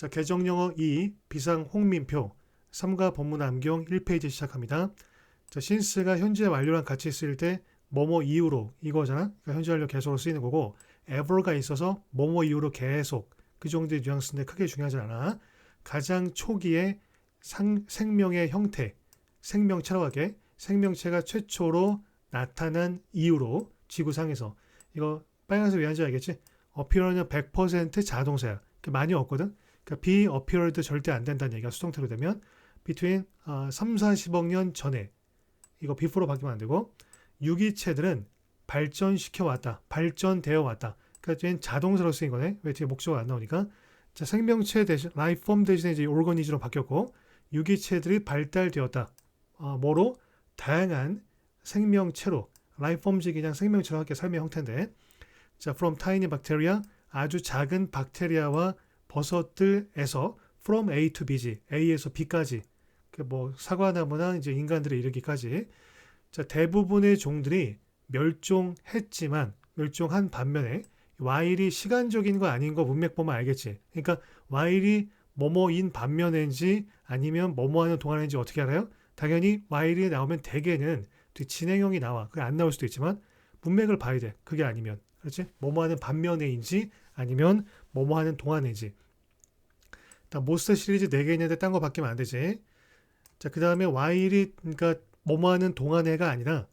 자, 개정영어 2, 비상 홍민표, 3과 본문 암경 1페이지 시작합니다. 자, 신스가 현재 완료랑 같이 쓰일 때 뭐뭐 이후로 이거잖아. 그러니까 현재 완료 계속으로 쓰이는 거고 ever가 있어서 뭐뭐 이후로 계속 그 정도의 뉘앙스인데 크게 중요하지 않아. 가장 초기에 상, 생명의 형태, 생명체라고 할게. 생명체가 최초로 나타난 이후로 지구상에서 이거 빨간색 왜 한지 알겠지? appear는 100% 자동사야. 많이 없거든. 그러니까 be appeared 절대 안 된다는 얘기가 수동태로 되면 between 어, 3, 40억 년 전에 이거 before로 바뀌면 안 되고 유기체들은 발전시켜 왔다. 발전되어 왔다. 그러니까 자동사로 쓰인 거네. 왜 뒤에 목적어가 안 나오니까. 자, 생명체 대신 라이프 폼 대신에 이제 오르거니즘으로 바뀌었고 유기체들이 발달되었다. 어, 뭐로? 다양한 생명체로 라이프 폼즈 그냥 생명체로 할게 삶의 형태인데. 자, from tiny bacteria 아주 작은 박테리아와 버섯들에서 from A to B지. A에서 B까지. 그뭐 사과나무나 이제 인간들에 이르기까지. 자, 대부분의 종들이 멸종했지만 멸종한 반면에 와일이 시간적인 거 아닌 거 문맥 보면 알겠지. 그러니까 와일이 뭐뭐인 반면인지 아니면 뭐뭐하는 동안인지 어떻게 알아요? 당연히 와일이 나오면 대개는 진행형이 나와. 그게 안 나올 수도 있지만 문맥을 봐야 돼. 그게 아니면. 그렇지? 뭐뭐하는 반면에인지 아니면 뭐뭐 하는 동안인지. 모스터 시리즈 4개 있는데 딴 거 바뀌면 안 되지. 자, 그 다음에 와일이 그러니까 뭐뭐 하는 동안에가 아니라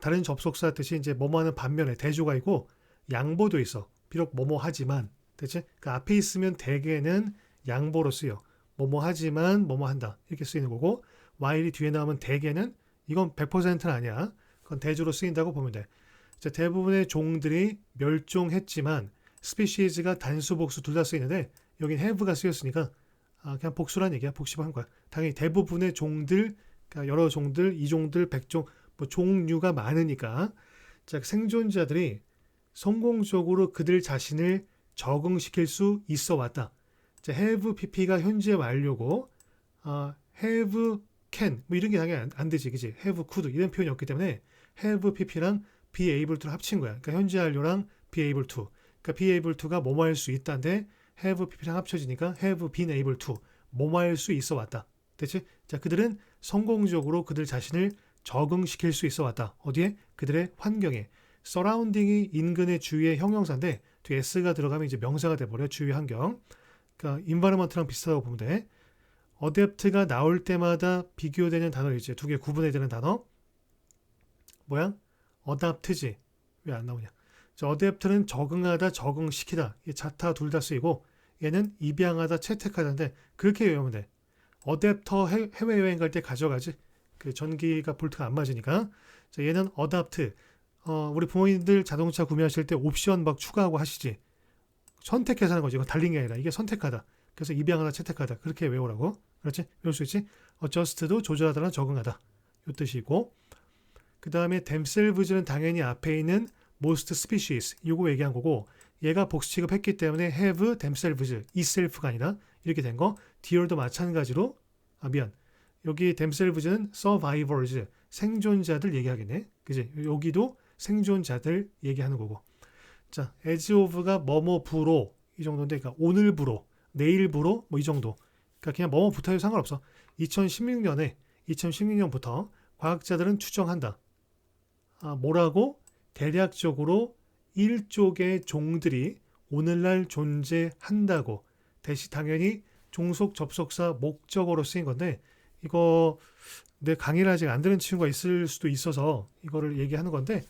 다른 접속사 뜻이 이제 뭐뭐 하는 반면에 대조가 있고 양보도 있어. 비록 뭐뭐 하지만 됐지? 그 앞에 있으면 대개는 양보로 쓰여. 뭐뭐 하지만 뭐뭐 한다 이렇게 쓰이는 거고 while이 뒤에 나오면 대개는 이건 100%는 아니야. 그건 대조로 쓰인다고 보면 돼. 자, 대부분의 종들이 멸종했지만 스피시즈가 단수 복수 둘 다 쓰이는데 여긴 have가 쓰였으니까 아, 그냥 복수란 얘기야. 복습한 거야. 당연히 대부분의 종들, 그러니까 여러 종들, 이종들, 백종, 뭐 종류가 많으니까 자, 생존자들이 성공적으로 그들 자신을 적응시킬 수 있어 왔다. 자, have pp가 현재 완료고 아, have can 뭐 이런 게 당연히 안, 안 되지, 그지? have could 이런 표현이 없기 때문에 have pp랑 be able to를 합친 거야. 그러니까 현재 완료랑 be able to. 그러니까 be able to가 뭐뭐 할 수 있다인데 have pp랑 합쳐지니까 have been able to 뭐뭐 할 수 있어 왔다. 됐지? 자, 그들은 성공적으로 그들 자신을 적응시킬 수 있어 왔다. 어디에? 그들의 환경에. 서라운딩이 인근의 주위의 형용사인데 뒤에 s가 들어가면 이제 명사가 돼버려 주위 환경. 그러니까 environment랑 비슷하다고 보면 돼. adapt가 나올 때마다 비교되는 단어 이제 두 개 구분해야 되는 단어. 뭐야? adapt지. 왜 안 나오냐? 자, adapt는 적응하다, 적응시키다. 이 자타 둘 다 쓰이고 얘는 입양하다, 채택하다인데 그렇게 외우면 돼. 어댑터 해외 여행 갈 때 가져가지. 그 전기가 볼트가 안 맞으니까. 자, 얘는 어답트. 어, 우리 부모님들 자동차 구매하실 때 옵션 막 추가하고 하시지. 선택해서 하는 거지. 이거 달린 게 아니라 이게 선택하다. 그래서 입양하다, 채택하다. 그렇게 외우라고. 그렇지? 외울 수 있지? adjust도 조절하다나 적응하다. 요 뜻이고. 그 다음에 themselves는 당연히 앞에 있는 most species. 요거 얘기한 거고. 얘가 복수 취급했기 때문에 have themselves, itself가 아니라 이렇게 된 거. dear도 마찬가지로. 아, 미안. 여기 themselves는 survivors, 생존자들 얘기하겠네. 그지? 여기도 생존자들 얘기하는 거고. 자, as of가 뭐뭐부로 이 정도인데, 그러니까 오늘부로, 내일부로 뭐 이 정도. 그러니까 그냥 뭐뭐 붙어도 상관없어. 2016년에 2016년부터 과학자들은 추정한다. 아, 뭐라고? 대략적으로 일족의 종들이 오늘날 존재한다고. 대시 당연히 종속 접속사 목적어로 쓰인 건데 이거 내 강의를 아직 안 들은 친구가 있을 수도 있어서 이거를 얘기하는 건데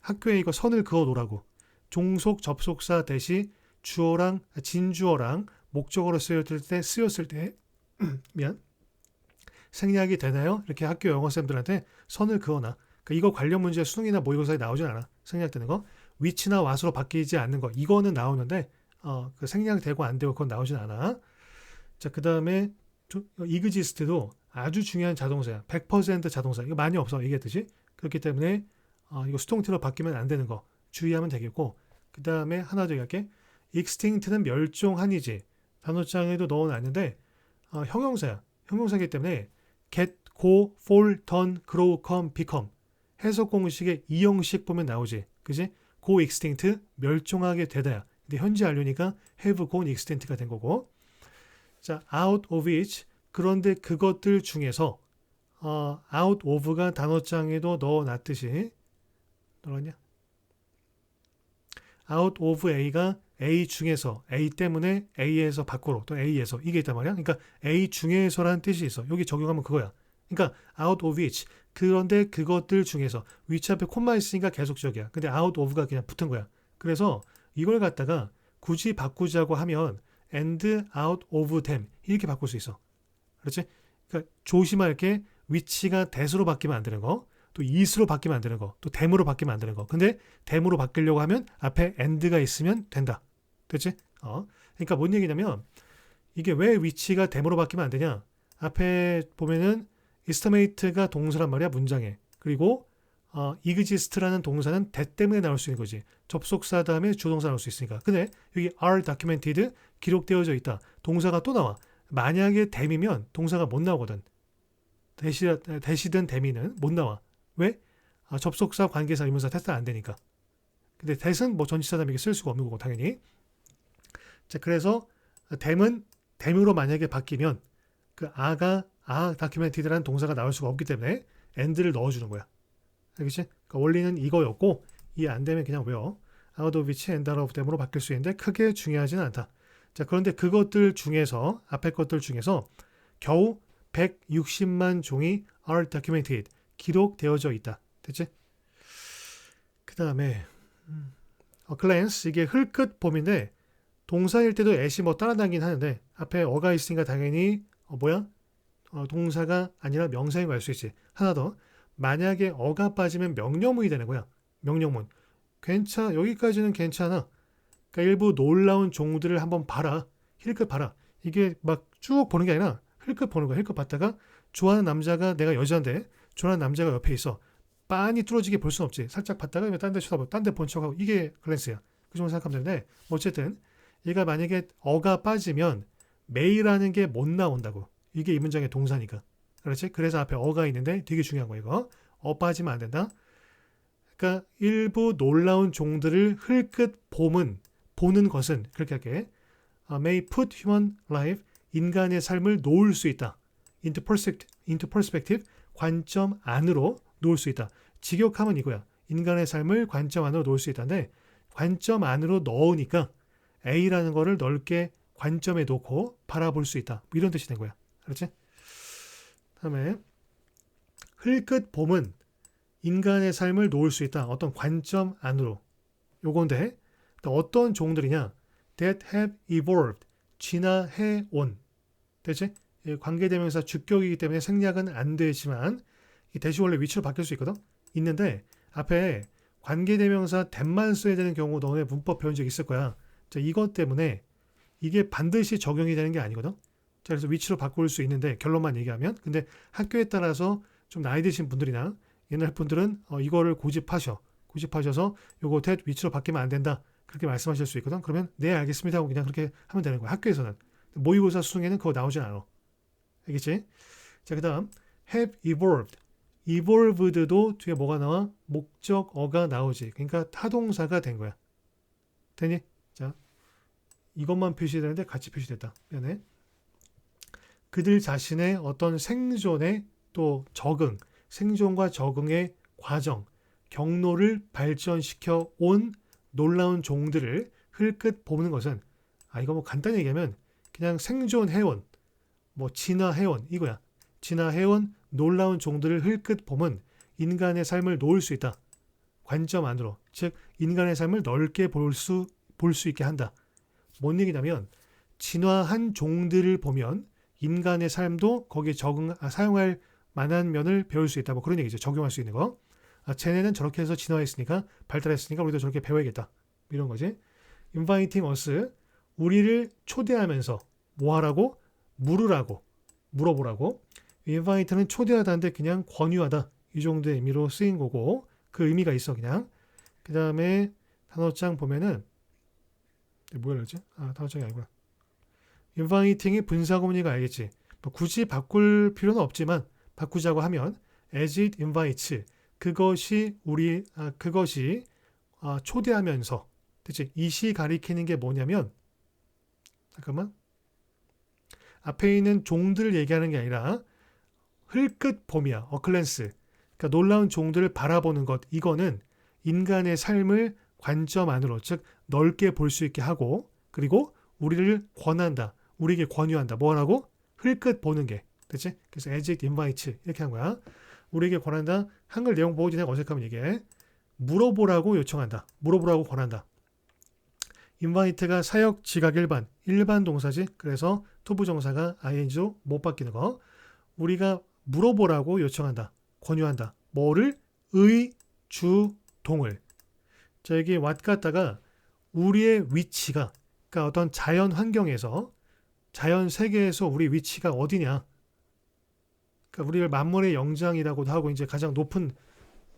학교에 이거 선을 그어 놓으라고. 종속 접속사 대시 주어랑 진주어랑 목적어로 쓰였을 때 쓰였을 때 미안 생략이 되나요? 이렇게 학교 영어 쌤들한테 선을 그어놔. 그러니까 이거 관련 문제 수능이나 모의고사에 나오진 않아. 생략되는 거. 위치나 와수로 바뀌지 않는 거. 이거는 나오는데 어, 그 생략되고 안 되고 그건 나오진 않아. 자, 그 다음에 이그지스트도 아주 중요한 자동사야. 100% 자동사. 이거 많이 없어. 얘기했듯이. 그렇기 때문에 어, 이거 수동태로 바뀌면 안 되는 거 주의하면 되겠고 그 다음에 하나 더 얘기할게. extinct는 멸종한이지. 단어장에도 넣어놨는데 어, 형용사야. 형용사기 때문에 get, go, fall, turn, grow, come, become 해석 공식의 이 형식 보면 나오지. 그지? go extinct 멸종하게 되다야. 근데 현재 완료니까 have gone extinct가 된 거고 자, out of which 그런데 그것들 중에서 어, out of가 단어장에도 넣어놨듯이 넣었냐? out of A가 A 중에서 A 때문에 A에서 밖으로 또 A에서 이게 있단 말이야. 그러니까 A 중에서라는 뜻이 있어. 여기 적용하면 그거야. 그러니까 out of which 그런데 그것들 중에서 which 앞에 콤마 있으니까 계속적이야. 근데 out of가 그냥 붙은 거야. 그래서 이걸 갖다가 굳이 바꾸자고 하면 and out of them 이렇게 바꿀 수 있어. 그렇지? 그러니까 조심할 게 위치가 대수로 바뀌면 안 되는 거, 또 이수로 바뀌면 안 되는 거, 또 댐으로 바뀌면 안 되는 거. 근데 댐으로 바뀌려고 하면 앞에 and가 있으면 된다. 됐지? 어. 그러니까 뭔 얘기냐면 이게 왜 위치가 댐으로 바뀌면 안 되냐? 앞에 보면은 estimate가 동사란 말이야 문장에. 그리고 어, exist라는 동사는 that 때문에 나올 수 있는 거지. 접속사 다음에 주동사 나올 수 있으니까. 근데 여기 are documented 기록되어져 있다. 동사가 또 나와. 만약에 댐이면 동사가 못 나오거든. 대시, 대시든 댐이는 못 나와. 왜? 아, 접속사, 관계사, 의문사 테스트 안 되니까. 근데 대은 뭐 전치사 다음에 쓸 수가 없는 거고 당연히. 자 그래서 댐은 댐으로 만약에 바뀌면 그 아가 아 다큐멘티드라는 동사가 나올 수가 없기 때문에 end를 넣어주는 거야. 알겠지? 그러니까 원리는 이거였고 이해 안 되면 그냥 외워. out of which out of them으로 바뀔 수 있는데 크게 중요하지는 않다. 자 그런데 그것들 중에서 앞에 것들 중에서 겨우 160만 종이 are documented 기록되어져 있다. 됐지? 그 다음에 어, glance 이게 흘끗 봄인데 동사일 때도 애시 뭐 따라다니긴 하는데 앞에 어가 있으니까 당연히 어, 뭐야? 어, 동사가 아니라 명사인 걸 알 수 있지. 하나 더. 만약에 어가 빠지면 명령문이 되는 거야. 명령문. 괜찮아. 여기까지는 괜찮아. 그러니까 일부 놀라운 종들을 한번 봐라. 힐끗 봐라. 이게 막 쭉 보는 게 아니라 힐끗 보는 거야. 힐끗 봤다가 좋아하는 남자가 내가 여자인데 좋아하는 남자가 옆에 있어. 빤히 뚫어지게 볼 수는 없지. 살짝 봤다가 딴데 쳐다보고 딴 데 본 척하고 이게 글랜스야. 그 정도 생각하면 되는데 어쨌든 얘가 만약에 어가 빠지면 메이라는 게 못 나온다고. 이게 이 문장의 동사니까. 그렇지? 그래서 앞에 어가 있는데 되게 중요한 거 이거. 어 빠지면 안 된다. 그러니까 일부 놀라운 종들을 흘끗 봄은 보는 것은 그렇게 할게. Uh, may put human life 인간의 삶을 놓을 수 있다. into perspective, into perspective 관점 안으로 놓을 수 있다. 직역하면 이거야. 인간의 삶을 관점 안으로 놓을 수 있다는데 관점 안으로 넣으니까 A라는 거를 넓게 관점에 놓고 바라볼 수 있다. 이런 뜻이 된 거야. 그렇지? 다음에 흘끗 봄은 인간의 삶을 놓을 수 있다. 어떤 관점 안으로. 요건데 어떤 종들이냐? that have evolved. 진화해 온. 되지? 관계대명사 주격이기 때문에 생략은 안 되지만 이 대시 원래 위치로 바뀔 수 있거든. 있는데 앞에 관계대명사 댐만 써야 되는 경우 너네 문법 배운 적 있을 거야. 자, 이것 때문에 이게 반드시 적용이 되는 게 아니거든. 자, 그래서 위치로 바꿀 수 있는데 결론만 얘기하면 근데 학교에 따라서 좀 나이 드신 분들이나 옛날 분들은 어, 이거를 고집하셔. 고집하셔서 요거 대 위치로 바뀌면 안 된다. 그렇게 말씀하실 수 있거든. 그러면 네 알겠습니다 하고 그냥 그렇게 하면 되는 거야. 학교에서는 모의고사 수능에는 그거 나오진 않아. 알겠지? 자, 그다음 have evolved. evolved도 뒤에 뭐가 나와? 목적어가 나오지. 그러니까 타동사가 된 거야. 되니? 자, 이것만 표시되는데 같이 표시됐다. 미안해. 그들 자신의 어떤 생존의 또 적응, 생존과 적응의 과정, 경로를 발전시켜 온 놀라운 종들을 흘끗 보는 것은 아 이거 뭐 간단히 얘기하면 그냥 생존해온 뭐 진화해온 이거야. 진화해온 놀라운 종들을 흘끗 보면 인간의 삶을 놓을 수 있다. 관점 안으로 즉 인간의 삶을 넓게 볼 수 볼 수 있게 한다. 뭔 얘기냐면 진화한 종들을 보면 인간의 삶도 거기에 적응 아, 사용할 만한 면을 배울 수 있다. 뭐 그런 얘기죠. 적용할 수 있는 거. 아, 쟤네는 저렇게 해서 진화했으니까 발달했으니까 우리도 저렇게 배워야겠다. 이런 거지. inviting us 우리를 초대하면서 뭐 하라고? 물으라고 물어보라고. invite는 초대하다인데 그냥 권유하다 이 정도의 의미로 쓰인 거고 그 의미가 있어 그냥. 그 다음에 단어장 보면은 뭐라 그러지? 아 단어장이 아니구나. Inviting이 분사구문이가 알겠지. 뭐 굳이 바꿀 필요는 없지만 바꾸자고 하면 as it invites 그것이 우리 아, 그것이 아, 초대하면서 그치? 이시 가리키는 게 뭐냐면 잠깐만 앞에 있는 종들을 얘기하는 게 아니라 흘끗 봄이야. 어클랜스. 그러니까 놀라운 종들을 바라보는 것. 이거는 인간의 삶을 관점 안으로 즉 넓게 볼 수 있게 하고 그리고 우리를 권한다. 우리에게 권유한다. 뭐라고? 흘끗 보는 게. 그치? 그래서 it invites 이렇게 한 거야. 우리에게 권한다. 한글 내용 보고 내가 어색하면 이게 물어보라고 요청한다. 물어보라고 권한다. 인바이트가 사역 지각 일반 일반 동사지. 그래서 투부 정사가 ing로 못 바뀌는 거. 우리가 물어보라고 요청한다. 권유한다. 뭐를 의, 주, 동을. 자, 여기 what 갖다가 우리의 위치가 그러니까 어떤 자연 환경에서 자연 세계에서 우리 위치가 어디냐. 그러니까 우리를 만물의 영장이라고도 하고 이제 가장 높은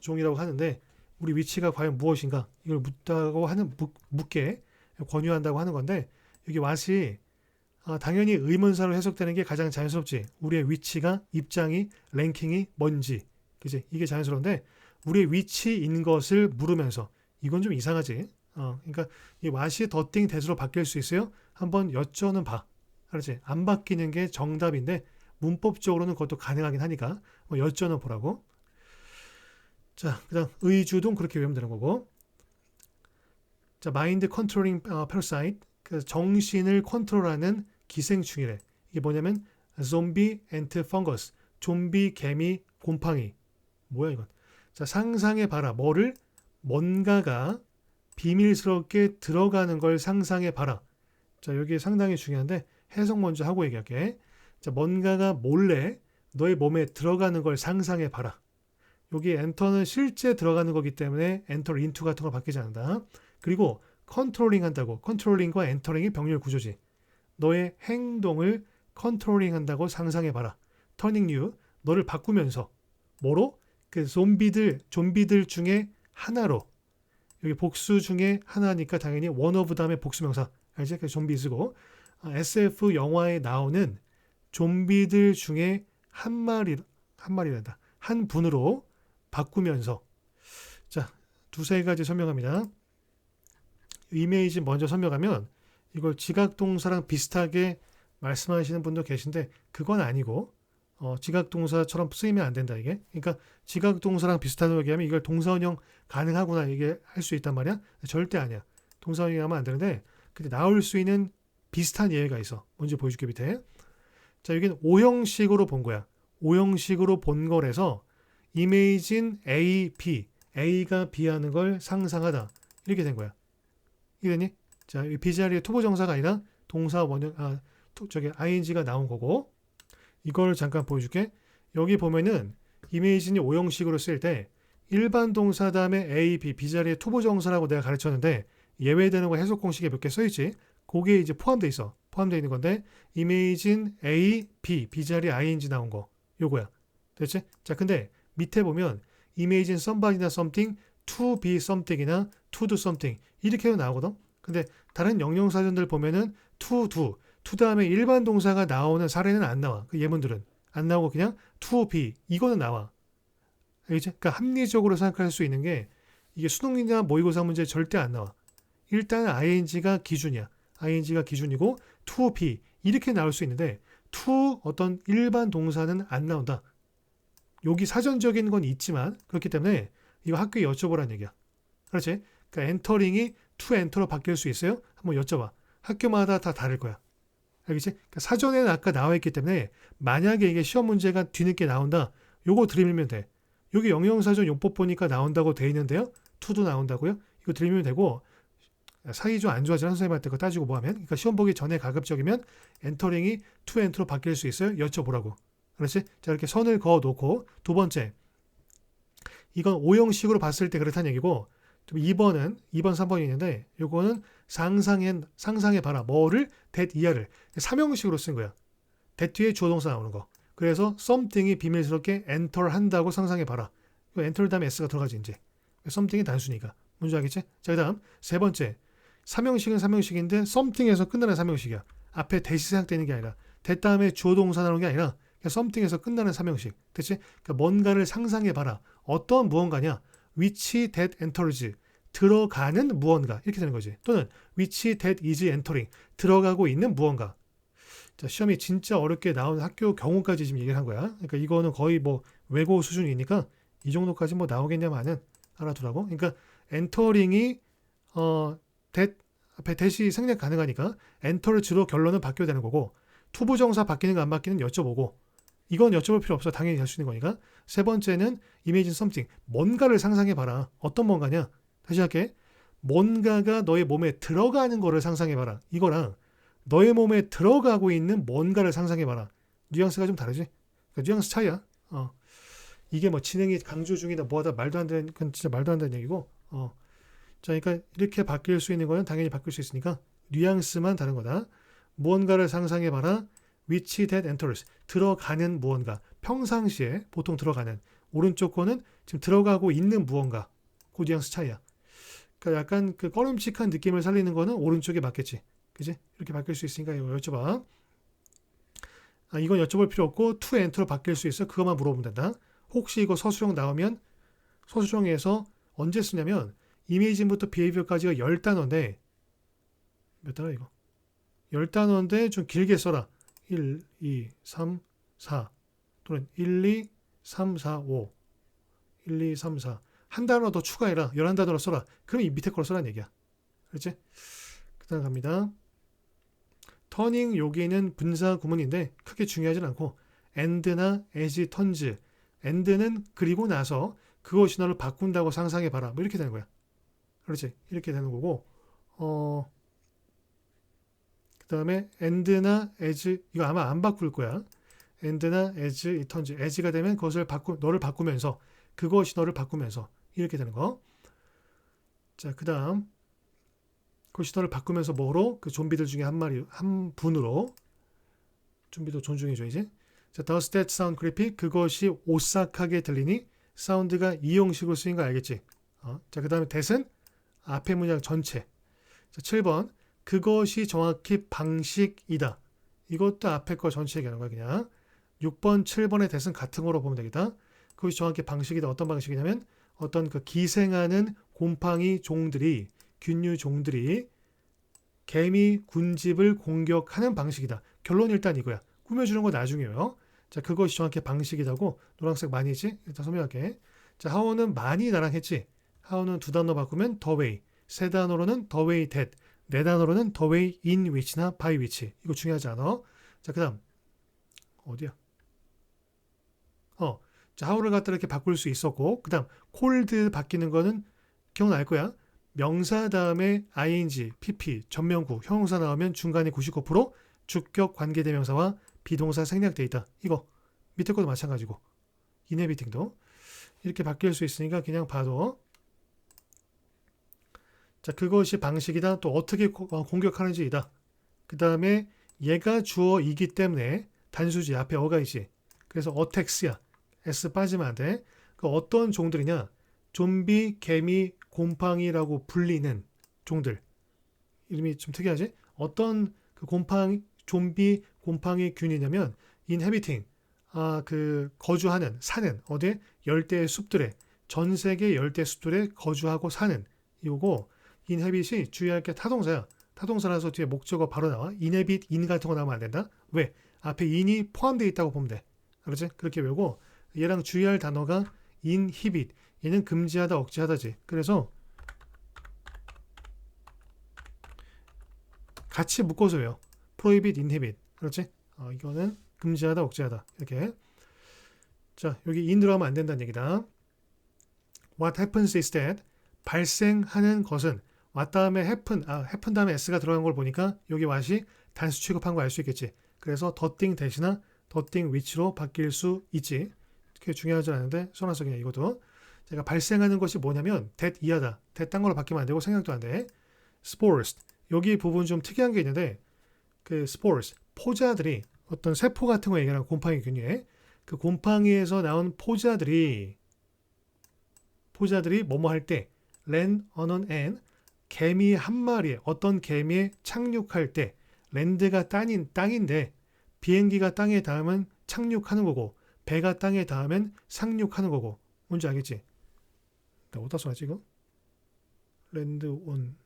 종이라고 하는데 우리 위치가 과연 무엇인가 이걸 묻다고 하는 묻게 권유한다고 하는 건데 여기 왓이 아, 당연히 의문사로 해석되는 게 가장 자연스럽지. 우리의 위치가 입장이 랭킹이 뭔지 그지 이게 자연스러운데 우리의 위치인 것을 물으면서 이건 좀 이상하지. 어, 그러니까 이 왓이 더띵 대수로 바뀔 수 있어요. 한번 여쭤는 봐. 알았지? 안 바뀌는 게 정답인데 문법적으로는 그것도 가능하긴 하니까 뭐 여쭤는 보라고. 자, 그다음 의주동 그렇게 외우면 되는 거고. 자, 마인드 컨트롤링 패러사이트. 그 정신을 컨트롤하는 기생충이래. 이게 뭐냐면 좀비 앤트 펑거스. 좀비 개미 곰팡이. 뭐야 이건? 자, 상상해 봐라. 뭐를 뭔가가 비밀스럽게 들어가는 걸 상상해 봐라. 자, 여기 상당히 중요한데 해석 먼저 하고 얘기할게. 자, 뭔가가 몰래 너의 몸에 들어가는 걸 상상해 봐라. 여기 엔터는 실제 들어가는 거기 때문에 엔터 인투 같은 거 바뀌지 않는다. 그리고 컨트롤링 한다고. 컨트롤링과 엔터링이 병렬 구조지. 너의 행동을 컨트롤링 한다고 상상해 봐라. 터닝 뉴 너를 바꾸면서 뭐로? 그 좀비들 좀비들 중에 하나로 여기 복수 중에 하나니까 당연히 원어브 다음에 복수명사 알지? 그 좀비즈고 SF 영화에 나오는 좀비들 중에 한 마리 한 마리란다 한 분으로 바꾸면서 자 두세 가지 설명합니다. 이메이지 먼저 설명하면 이걸 지각 동사랑 비슷하게 말씀하시는 분도 계신데 그건 아니고 어, 지각 동사처럼 쓰이면 안 된다 이게. 그러니까 지각 동사랑 비슷하다고 얘기하면 이걸 동사원형 가능하구나 이게 할 수 있단 말이야. 절대 아니야. 동사원형 하면 안 되는데 근데 나올 수 있는 비슷한 예가 있어. 먼저 보여줄게 밑에. 자 여기는 오형식으로 본 거야. 오형식으로 본 거라서 이메이진 A, B, A가 B 하는 걸 상상하다 이렇게 된 거야. 이해되니? 자, 이 B 자리에 투보 정사가 아니라 동사 원형 아 저기 ing가 나온 거고 이걸 잠깐 보여줄게. 여기 보면은 이미지니 오형식으로 쓸 때 일반 동사 다음에 A, B, B 자리에 투보 정사라고 내가 가르쳤는데 예외되는 거 해석 공식에 몇 개 써있지. 거기에 이제 포함돼 있어. 포함되어 있는 건데 이미진 A, B, B 자리에 ing 나온 거 요거야. 됐지? 자 근데 밑에 보면 이미진 somebody나 something, to be something이나 to do something 이렇게 나오거든. 근데 다른 영영사전들 보면은 to do to 다음에 일반 동사가 나오는 사례는 안 나와. 그 예문들은 안 나오고 그냥 to be 이거는 나와. 알겠지? 그러니까 합리적으로 생각할 수 있는 게 이게 수능이나 모의고사 문제 절대 안 나와. 일단 ing가 기준이야. Ing가 기준이고 to be 이렇게 나올 수 있는데 to 어떤 일반 동사는 안 나온다. 여기 사전적인 건 있지만 그렇기 때문에 이거 학교에 여쭤보라는 얘기야. 그렇지? 그러니까 엔터링이 to 엔터로 바뀔 수 있어요? 한번 여쭤봐. 학교마다 다 다를 거야. 알겠지? 그러니까 사전에는 아까 나와 있기 때문에 만약에 이게 시험 문제가 뒤늦게 나온다. 요거 들이밀면 돼. 여기 영영사전 용법 보니까 나온다고 돼 있는데요. 투도 나온다고요? 이거 들이밀면 되고 사이 좀 안 좋아지는 선생님한테 그거 따지고 뭐 하면 그러니까 시험 보기 전에 가급적이면 엔터링이 투 엔터로 바뀔 수 있어요? 여쭤보라고. 그렇지? 자 이렇게 선을 그어 놓고 두 번째 이건 오형식으로 봤을 때 그렇다는 얘기고 2번은 2번 3번이 있는데 요거는 상상해 상상해 봐라 뭐를 that 이하를 삼형식으로 쓴 거야. that 뒤에 주어 동사 나오는 거. 그래서 something이 비밀스럽게 enter 한다고 상상해 봐라. enter 다음에 s가 들어가지 이제. something이 단순이니까. 뭔지 알겠지? 자, 그 다음 세 번째. 삼형식은 삼형식인데 something에서 끝나는 삼형식이야. 앞에 대시 생각되는 게 아니라 that 다음에 주어 동사 나오는 게 아니라 그냥 something에서 끝나는 삼형식. 됐지? 그러니까 뭔가를 상상해 봐라. 어떤 무언가냐? which that enters 들어가는 무언가 이렇게 되는 거지. 또는 which that is entering 들어가고 있는 무언가. 자, 시험이 진짜 어렵게 나온 학교 경우까지 지금 얘기를 한 거야. 그러니까 이거는 거의 뭐 외고 수준이니까 이 정도까지 뭐 나오겠냐마는 알아두라고. 그러니까 엔터링이 어, 대, 앞에 대시 생략 가능하니까 엔터를 주로 결론은 바뀌어야 되는 거고 투부 정사 바뀌는 거안 바뀌는 여쭤보고 이건 여쭤볼 필요 없어. 당연히 할 수 있는 거니까. 세 번째는 imagine something. 뭔가를 상상해 봐라. 어떤 뭔가냐? 다시 할게. 뭔가가 너의 몸에 들어가는 거를 상상해 봐라. 이거랑 너의 몸에 들어가고 있는 뭔가를 상상해 봐라. 뉘앙스가 좀 다르지? 그러니까 뉘앙스 차이야. 어. 이게 뭐 진행이 강조 중이다 뭐하다 말도 안 되는 건 진짜 말도 안 되는 얘기고. 어. 자, 그러니까 이렇게 바뀔 수 있는 거는 당연히 바뀔 수 있으니까 뉘앙스만 다른 거다. 무언가를 상상해 봐라. which that enters 들어가는 무언가 평상시에 보통 들어가는 오른쪽 거는 지금 들어가고 있는 무언가 그 뉘앙스 차이야. 그러니까 약간 그 꺼름칙한 느낌을 살리는 거는 오른쪽에 맞겠지. 그지? 이렇게 바뀔 수 있으니까 이거 여쭤봐. 아, 이건 여쭤볼 필요 없고 to enter로 바뀔 수 있어. 그것만 물어보면 된다. 혹시 이거 서술형 나오면 서술형에서 언제 쓰냐면 이미지부터 비헤이비어까지가 10단어인데 몇 단어 이거? 10단어인데 좀 길게 써라. 1, 2, 3, 4 또는 1, 2, 3, 4, 5 1, 2, 3, 4 한 단어 더 추가해라. 11단어로 써라. 그럼 이 밑에 걸 써라는 얘기야. 그렇지? 그 다음 갑니다. 터닝 여기는 분사 구문인데 크게 중요하진 않고 and나 as, turns and는 그리고 나서 그거 신호를 바꾼다고 상상해 봐라. 뭐 이렇게 되는 거야. 그렇지? 이렇게 되는 거고 어, 그 다음에 and나 as 이거 아마 안 바꿀 거야. and나 as, turns as가 되면 그것을 바꾸 너를 바꾸면서 그거 신호를 바꾸면서 이렇게 되는 거. 자, 그 다음 그 신호를 바꾸면서 뭐로? 그 좀비들 중에 한 마리, 한 분으로 좀비도 존중해줘야지. 자, does that sound creepy? 그것이 오싹하게 들리니? 사운드가 이 형식으로 쓰인 거 알겠지? 어? 자, 그 다음에 that은 앞에 문장 전체. 자, 7번 그것이 정확히 방식이다. 이것도 앞에 거 전체 얘기하는 거야 그냥. 6번, 7번의 that은 같은 거로 보면 되겠다. 그것이 정확히 방식이다. 어떤 방식이냐면 어떤 그 기생하는 곰팡이 종들이 균류 종들이 개미 군집을 공격하는 방식이다. 결론 일단 이거야. 꾸며주는 거 나중이에요. 자, 그것이 정확히 방식이다고 노란색 많이지? 일단 설명할게. 자, 하원은 많이 나랑 했지. 하원은 두 단어 바꾸면 the way. 세 단어로는 the way that. 네 단어로는 the way in which나 by which. 이거 중요하지 않아? 자, 그 다음. 어디야? 어. 자, 하우를 갖다 이렇게 바꿀 수 있었고, 그 다음, cold 바뀌는 거는 기억날 거야. 명사 다음에 ing, pp, 전명구, 형용사 나오면 중간에 99% 주격 관계대명사와 비동사 생략돼 있다. 이거 밑에 것도 마찬가지고 이네비팅도 이렇게 바뀔 수 있으니까 그냥 봐도 자 그것이 방식이다. 또 어떻게 어, 공격하는지이다. 그 다음에 얘가 주어이기 때문에 단수지 앞에 어가 있지. 그래서 어택스야. S 빠지면 안 돼. 그 어떤 종들이냐? 좀비, 개미, 곰팡이라고 불리는 종들. 이름이 좀 특이하지? 어떤 그 곰팡이, 좀비, 곰팡이 균이냐면 inhabiting, 아, 그 거주하는, 사는 어디 열대 숲들에 전 세계 열대 숲들에 거주하고 사는 이거 고 inhabit이 주의할 게 타동사야. 타동사라서 뒤에 목적어 바로 나와. inhabit, in 같은 거 나오면 안 된다. 왜? 앞에 in이 포함되어 있다고 보면 돼. 그렇지? 그렇게 외우고 얘랑 주의할 단어가 inhibit. 얘는 금지하다, 억제하다지. 그래서 같이 묶어서 외워. prohibit. 그렇지? 어, 이거는 금지하다, 억제하다. 이렇게. 자, 여기 in 들어가면 안 된다는 얘기다. What happens is that 발생하는 것은 what 다음에 happen, 아, happen 다음에 s가 들어간 걸 보니까 여기 what이 단수 취급한 거 알 수 있겠지. 그래서 대신나 the thing which로 바뀔 수 있지. 그게 중요하지 않은데 써놨어 그냥 이것도. 제가 발생하는 것이 뭐냐면 that 이하다. that 딴 걸로 바뀌면 안 되고 생각도 안 돼. spores. 여기 부분 좀 특이한 게 있는데 그 spores 포자들이 어떤 세포 같은 거 얘기하는 곰팡이 균이에 그 곰팡이에서 나온 포자들이 포자들이 뭐뭐 할 때 land on an ant 개미 한 마리에 어떤 개미에 착륙할 때 랜드가 땅인 땅인데 비행기가 땅에 닿으면 착륙하는 거고 배가 땅에 닿으면 상륙하는 거고 뭔지 알겠지? 나 어디다 써놨지 이거? 랜드 온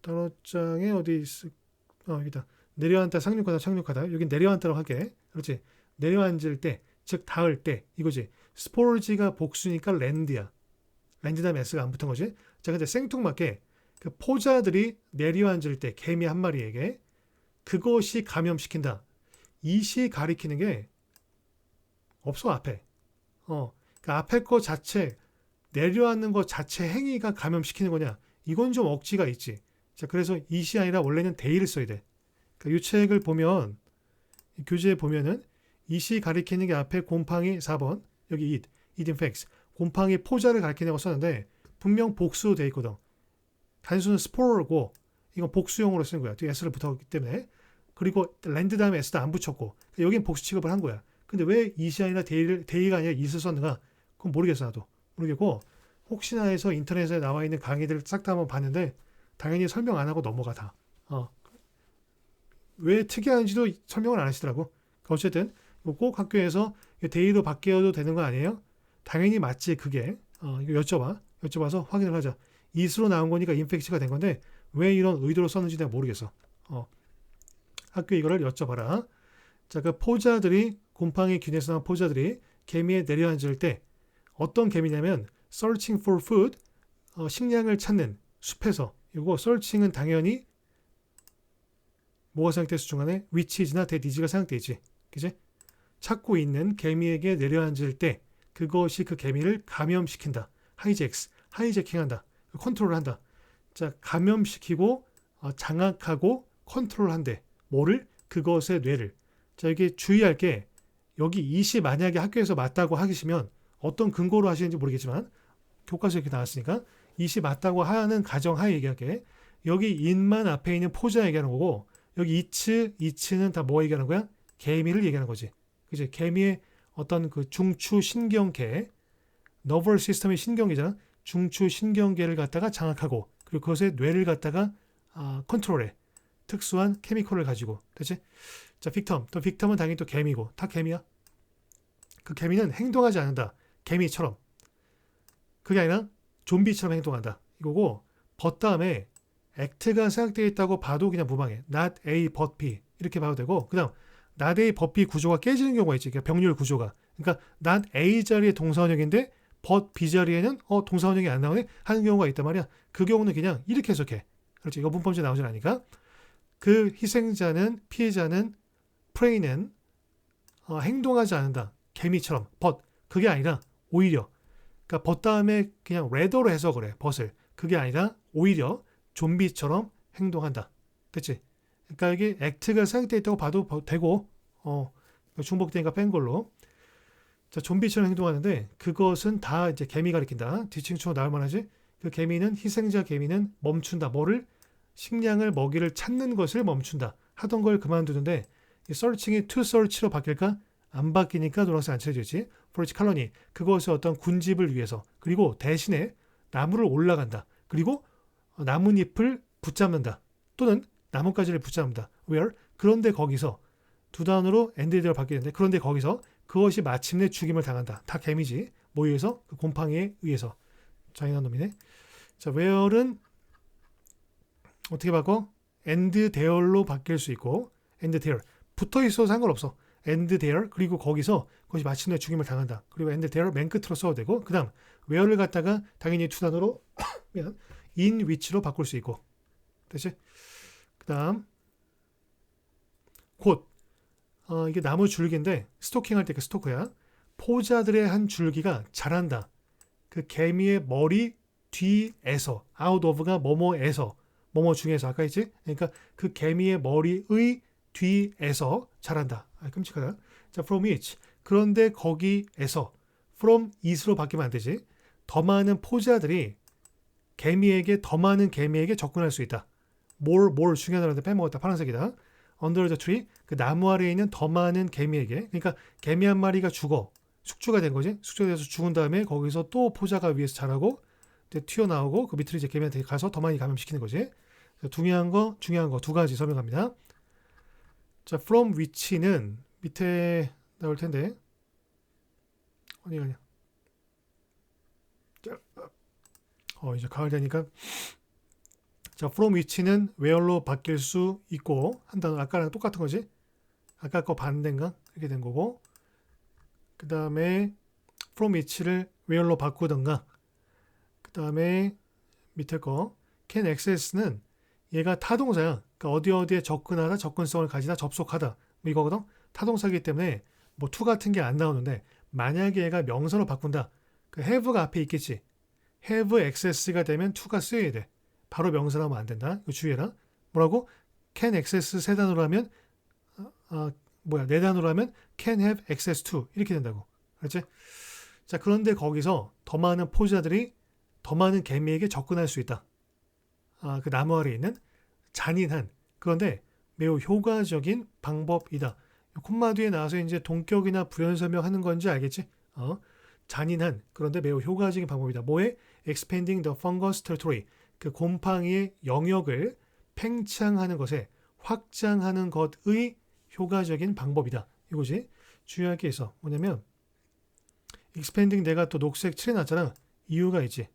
단어장에 어디 있을 어 여기다 내려앉다, 상륙하다, 착륙하다. 여기 내려앉다라고 할게. 그렇지? 내려앉을 때, 즉 닿을 때 이거지. 스포르지가 복수니까 랜드야. 랜드 다음에 S가 안 붙은 거지. 자, 근데 생뚱맞게 그 포자들이 내려앉을 때 개미 한 마리에게 그것이 감염시킨다. 이시 가리키는 게 없어 앞에. 어, 그 앞에 거 자체 내려앉는 것 자체 행위가 감염시키는 거냐? 이건 좀 억지가 있지. 자, 그래서 이시 아니라 원래는 데이를 써야 돼. 그러니까 이 책을 보면 이 교재에 보면은 이시 가리키는 게 앞에 곰팡이 4번 여기 it, it infects 곰팡이 포자를 가리키는 거 썼는데 분명 복수로 돼 있거든. 단수는 스포르고 이건 복수용으로 쓴 거야. s를 붙었기 때문에 그리고 랜드 다음에 s도 안 붙였고 여긴 복수 취급을 한 거야. 근데 왜 이시 아니라 데이를 데이가 아니라 it을 썼는가? 그건 모르겠어 나도 모르겠고 혹시나 해서 인터넷에 나와 있는 강의들 싹 다 한번 봤는데 당연히 설명 안 하고 넘어가 다. 어. 왜 특이한지도 설명을 안 하시더라고. 어쨌든 꼭 학교에서 데이로 바뀌어도 되는 거 아니에요? 당연히 맞지 그게. 어, 이거 여쭤봐. 여쭤봐서 확인을 하자. 이수로 나온 거니까 인펙치가 된 건데 왜 이런 의도로 썼는지 내가 모르겠어. 어. 학교에 이거를 여쭤봐라. 자, 그 포자들이 곰팡이 균에서 나온 포자들이 개미에 내려앉을 때 어떤 개미냐면 searching for food 어, 식량을 찾는 숲에서 이거 searching은 당연히 뭐가 사용돼서 중간에 which is나 that is가 사용되지. 그지? 찾고 있는 개미에게 내려앉을 때 그것이 그 개미를 감염시킨다. 하이젝스, 하이제킹한다. 컨트롤한다. 자, 감염시키고 어, 장악하고 컨트롤한대. 뭐를? 그것의 뇌를. 자, 이게 주의할 게 여기 이시 만약에 학교에서 맞다고 하시면 어떤 근거로 하시는지 모르겠지만 교과서에 이렇게 나왔으니까 이시 맞다고 하는 가정하에 얘기할게. 여기 인만 앞에 있는 포자 얘기하는 거고 여기 이츠, 이츠는 다 뭐 얘기하는 거야? 개미를 얘기하는 거지. 그지? 개미의 어떤 그 중추 신경계, 너벌 시스템의 신경계잖아. 중추 신경계를 갖다가 장악하고 그리고 그것의 뇌를 갖다가 아, 컨트롤해. 특수한 케미컬을 가지고. 됐지? 자, 빅텀. 또 빅텀은 당연히 또 개미고. 다 개미야. 그 개미는 행동하지 않는다. 개미처럼. 그게 아니라 좀비처럼 행동한다. 이거고 벗 다음에 액트가 생각되어 있다고 봐도 그냥 무방해. not A but B 이렇게 봐도 되고 그다음 not A but B 구조가 깨지는 경우가 있지. 그러니까 병률 구조가. 그러니까 not A 자리에 동사원형인데 but B 자리에는 어 동사원형이 안 나오네 하는 경우가 있단 말이야. 그 경우는 그냥 이렇게 해석해. 그렇지. 이거 문법제 나오진 않으니까. 그 희생자는 피해자는 프레이는 어, 행동하지 않는다. 개미처럼 벗 그게 아니라 오히려 그러니까 벗 다음에 그냥 레더로 해석을 해 벗을 그게 아니라 오히려 좀비처럼 행동한다. 됐지? 그러니까 이게 액트가 사용되어 있다고 봐도 되고 어 중복되니까 뺀 걸로 자 좀비처럼 행동하는데 그것은 다 이제 개미 가리킨다. 뒤층추로 나올 만하지? 그 개미는 희생자 개미는 멈춘다. 뭐를 식량을 먹이를 찾는 것을 멈춘다. 하던 걸 그만두는데 이 searching이 to search로 바뀔까? 안 바뀌니까 노란색 안 칠해지지. 포르치 칼로니 그것을 어떤 군집을 위해서 그리고 대신에 나무를 올라간다. 그리고 나뭇잎을 붙잡는다. 또는 나뭇가지를 붙잡는다. where 그런데 거기서 두 단어로 엔드대로 바뀌는데 그런데 거기서 그것이 마침내 죽임을 당한다. 다 개미지. 의해서? 그 곰팡이에 의해서. 잔인한 놈이네. 자, where는 어떻게 바꿔? and there로 바뀔 수 있고 and there 붙어 있어도 상관없어. and there 그리고 거기서 그것이 마침내 죽임을 당한다. 그리고 and there 맨 끝으로 써도 되고 그다음 where를 갖다가 당연히 미안 in which로 바꿀 수 있고 됐지? 그다음 곧 어, 이게 나무 줄기인데 스토킹 할 때 그 스토커야. 포자들의 한 줄기가 자란다. 그 개미의 머리 뒤에서 out of가 뭐뭐에서 뭐뭐 중에서 아까 있지? 그러니까 그 개미의 머리의 뒤에서 자란다. 아, 끔찍하다. 자, from each. 그런데 거기에서 from it으로 바뀌면 안 되지. 더 많은 포자들이 개미에게 더 많은 개미에게 접근할 수 있다. more more 중요하다는데 빼먹었다. 파란색이다. Under the tree 그 나무 아래에 있는 더 많은 개미에게 그러니까 개미 한 마리가 죽어 숙주가 된 거지. 숙주가 돼서 죽은 다음에 거기서 또 포자가 위에서 자라고 튀어나오고 그 밑으로 이제 개미한테 가서 더 많이 감염시키는 거지. 중요한 거, 중요한 거 두 가지 설명합니다. 자, from which는 밑에 나올 텐데 어디 가냐? 자, 어 이제 가을 되니까 자, from which는 where로 바뀔 수 있고 한 단어 아까랑 똑같은 거지. 아까 거 반대인가? 이렇게 된 거고. 그 다음에 from which를 where로 바꾸던가. 그 다음에 밑에 거 can access는 얘가 타동사야. 그러니까 어디 어디에 접근하다, 접근성을 가지다, 접속하다. 뭐 이거거든. 타동사기 때문에 뭐 to 같은 게 안 나오는데 만약에 얘가 명사로 바꾼다. 그 have가 앞에 있겠지. have access가 되면 to가 쓰여야 돼. 바로 명사 나오면 안 된다. 이거 주의해라. 뭐라고? can access 세 단어로 하면 아, 아, 뭐야 네 단어로 하면 can have access to 이렇게 된다고. 그렇지? 자 그런데 거기서 더 많은 포자들이 더 많은 개미에게 접근할 수 있다. 아, 그 나무 아래에 있는 잔인한 그런데 매우 효과적인 방법이다. 콤마 뒤에 나와서 이제 동격이나 부연 설명하는 건지 알겠지? 어? 잔인한 그런데 매우 효과적인 방법이다. 뭐에? expanding the fungus territory. 그 곰팡이의 영역을 팽창하는 것에 확장하는 것의 효과적인 방법이다. 이거지. 주의할 게 있어. 뭐냐면 expanding 내가 또 녹색 칠해놨잖아. 이유가 있지.